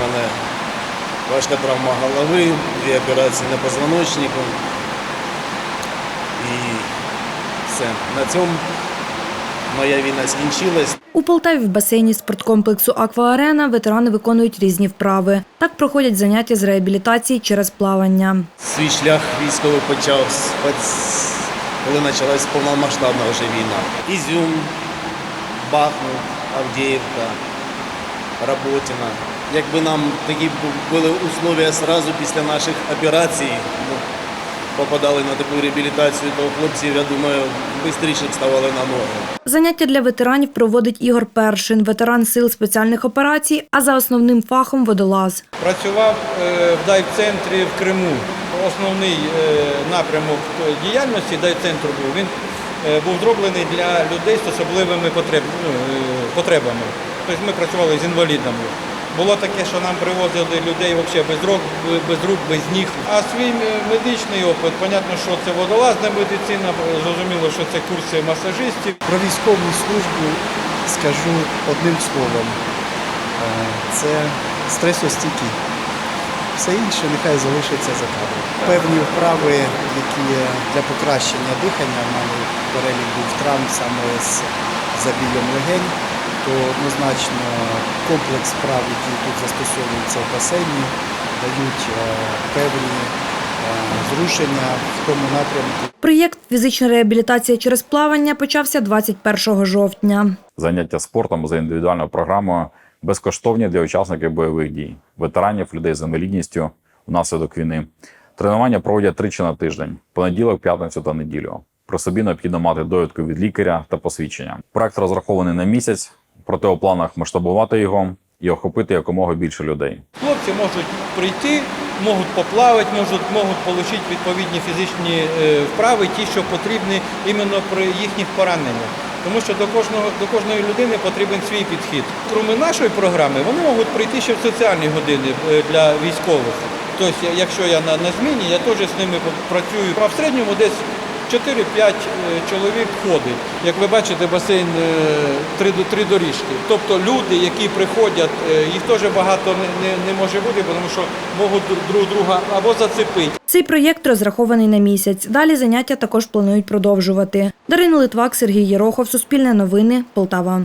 мене важка травма голови, дві операції на позвоночнику. І все. На цьому моя війна скінчилась. У Полтаві в басейні спорткомплексу Акваарена ветерани виконують різні вправи. Так проходять заняття з реабілітації через плавання. Свій шлях військовий почав, коли почалась повномасштабна вже війна. Ізюм, Бахмут, Авдіївка, Роботіна. Якби нам такі бу- були условия одразу після наших операцій, ну, попадали на таку реабілітацію, то хлопців, я думаю, швидше вставали на ноги. Заняття для ветеранів проводить Ігор Першин, ветеран сил спеціальних операцій, а за основним фахом водолаз. Працював е, в дайв-центрі в Криму. Основний е, напрямок діяльності дайв-центру був. Він е, був зроблений для людей з особливими ну, потребами. Тобто ми працювали з інвалідами. Було таке, що нам привозили людей взагалі без рук, без рук, без ніг. А свій медичний опит, понятно, що це водолазна медицина, зрозуміло, що це курси масажистів. Про військову службу скажу одним словом. Е, Це стресостійкі. Все інше нехай залишиться за кадром. Певні вправи, які для покращення дихання, в мене перелік був травм саме з забієм легень, то однозначно комплекс вправ, які тут застосовуються в басейні, дають е, певні е, зрушення в тому напрямку, Проєкт Фізична реабілітація через плавання почався 21 жовтня. Заняття спортом за індивідуальною програмою безкоштовні для учасників бойових дій, ветеранів, людей з інвалідністю внаслідок війни. Тренування проводять тричі на тиждень: понеділок, п'ятницю та неділю. При собі необхідно мати довідку від лікаря та посвідчення. Проект розрахований на місяць, проте у планах масштабувати його і охопити якомога більше людей. Хлопці можуть прийти, можуть поплавати, можуть, можуть отримати відповідні фізичні е, вправи, ті, що потрібні іменно при їхніх пораненнях. Тому що до кожного до кожної людини потрібен свій підхід. Крім нашої програми, вони можуть прийти ще в соціальні години е, для військових. Тобто, якщо я на, на зміні, я теж з ними працюю. А в середньому десь 4-5 е, чоловік ходить. Як ви бачите, басейн е, три, три доріжки. Тобто люди, які приходять, е, їх теж багато не, не може бути, тому що можуть друг друга або зацепити. Цей проєкт розрахований на місяць. Далі заняття також планують продовжувати. Дарина Литвак, Сергій Єрохов, Суспільне новини, Полтава.